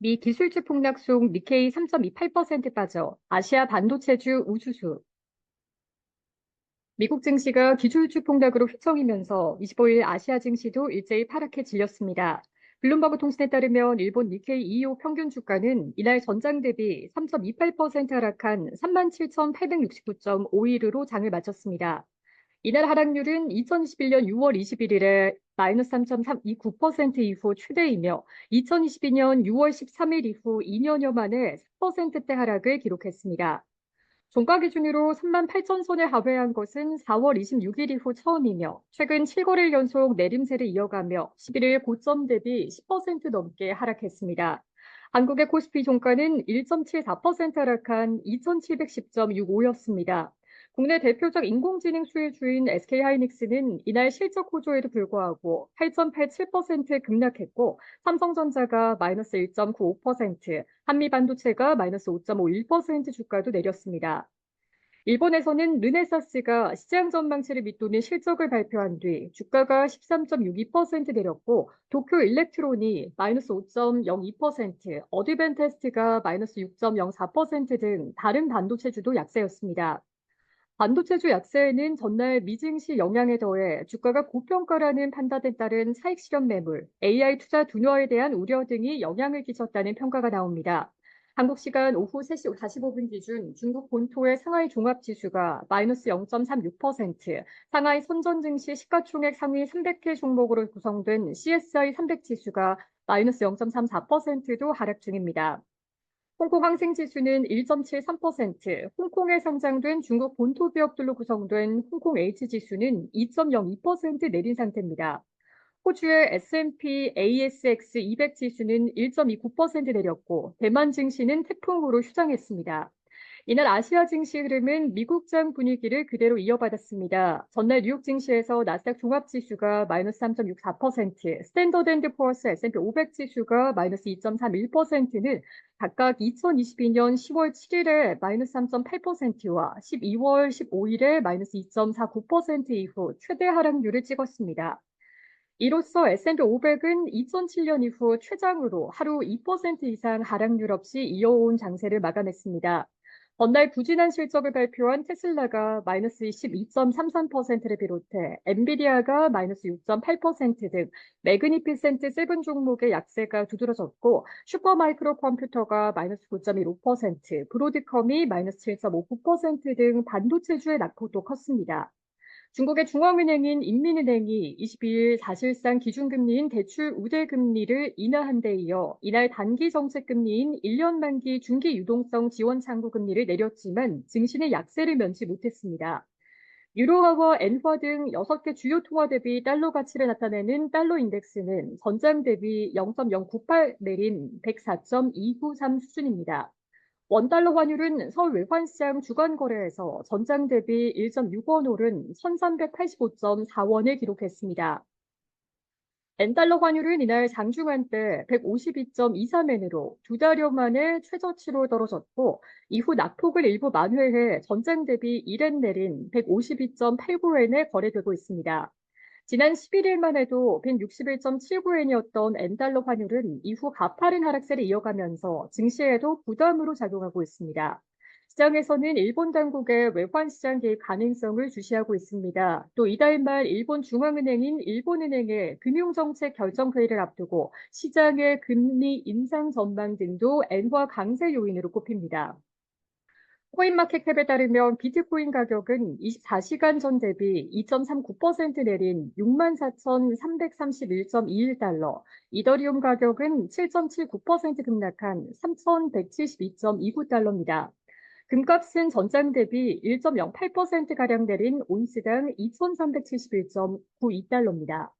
미 기술주 폭락 속 니케이 3.28% 빠져 아시아 반도체주 우수수. 미국 증시가 기술주 폭락으로 휘청이면서 25일 아시아 증시도 일제히 파랗게 질렸습니다. 블룸버그 통신에 따르면 일본 니케이 225 평균 주가는 이날 전장 대비 3.28% 하락한 37,869.51으로 장을 마쳤습니다. 이날 하락률은 2021년 6월 21일에 마이너스 3.329% 이후 최대이며 2022년 6월 13일 이후 2년여 만에 4%대 하락을 기록했습니다. 종가 기준으로 3만 8천 선에 하회한 것은 4월 26일 이후 처음이며 최근 7거래일 연속 내림세를 이어가며 11일 고점 대비 10% 넘게 하락했습니다. 한국의 코스피 종가는 1.74% 하락한 2,710.65였습니다. 국내 대표적 인공지능 수혜주인 SK하이닉스는 이날 실적 호조에도 불구하고 8.87% 급락했고 삼성전자가 마이너스 1.95%, 한미반도체가 마이너스 5.51% 주가도 내렸습니다. 일본에서는 르네사스가 시장 전망치를 밑도는 실적을 발표한 뒤 주가가 13.62% 내렸고 도쿄 일렉트론이 마이너스 5.02%, 어드벤테스트가 마이너스 6.04%등 다른 반도체주도 약세였습니다. 반도체주 약세에는 전날 미증시 영향에 더해 주가가 고평가라는 판단에 따른 차익 실현 매물, AI 투자 둔화에 대한 우려 등이 영향을 끼쳤다는 평가가 나옵니다. 한국 시간 오후 3시 45분 기준 중국 본토의 상하이 종합지수가 마이너스 0.36%, 상하이 선전증시 시가총액 상위 300개 종목으로 구성된 CSI 300 지수가 마이너스 0.34%도 하락 중입니다. 홍콩 항생지수는 1.73%, 홍콩에 상장된 중국 본토 기업들로 구성된 홍콩 H지수는 2.02% 내린 상태입니다. 호주의 S&P ASX 200 지수는 1.29% 내렸고 대만 증시는 태풍으로 휴장했습니다. 이날 아시아 증시 흐름은 미국장 분위기를 그대로 이어받았습니다. 전날 뉴욕 증시에서 나스닥 종합지수가 마이너스 3.64%, 스탠더드 포어스 S&P 500 지수가 마이너스 2.31%는 각각 2022년 10월 7일에 마이너스 3.8%와 12월 15일에 마이너스 2.49% 이후 최대 하락률을 찍었습니다. 이로써 S&P 500은 2007년 이후 최장으로 하루 2% 이상 하락률 없이 이어온 장세를 마감했습니다. 전날 부진한 실적을 발표한 테슬라가 마이너스 12.33%를 비롯해 엔비디아가 마이너스 6.8%등 매그니피센트 세븐 종목의 약세가 두드러졌고 슈퍼마이크로 컴퓨터가 마이너스 9.15%, 브로드컴이 마이너스 7.59%등 반도체주의 낙폭도 컸습니다. 중국의 중앙은행인 인민은행이 22일 사실상 기준금리인 대출 우대금리를 인하한 데 이어 이날 단기 정책금리인 1년 만기 중기 유동성 지원 창구 금리를 내렸지만 증시는 약세를 면치 못했습니다. 유로화와 엔화 등 6개 주요 통화 대비 달러 가치를 나타내는 달러 인덱스는 전장 대비 0.098 내린 104.293 수준입니다. 원달러 환율은 서울 외환시장 주간 거래에서 전장 대비 1.6원 오른 1385.4원을 기록했습니다. 엔달러 환율은 이날 장중한 때 152.23엔으로 두 달여 만에 최저치로 떨어졌고 이후 낙폭을 일부 만회해 전장 대비 1엔 내린 152.89엔에 거래되고 있습니다. 지난 11일만 해도 161.79엔이었던 엔달러 환율은 이후 가파른 하락세를 이어가면서 증시에도 부담으로 작용하고 있습니다. 시장에서는 일본 당국의 외환 시장 개입 가능성을 주시하고 있습니다. 또 이달 말 일본 중앙은행인 일본은행의 금융정책 결정 회의를 앞두고 시장의 금리 인상 전망 등도 엔화 강세 요인으로 꼽힙니다. 코인마켓캡에 따르면 비트코인 가격은 24시간 전 대비 2.39% 내린 64,331.21달러, 이더리움 가격은 7.79% 급락한 3,172.29달러입니다. 금값은 전장 대비 1.08%가량 내린 온스당 2,371.92달러입니다.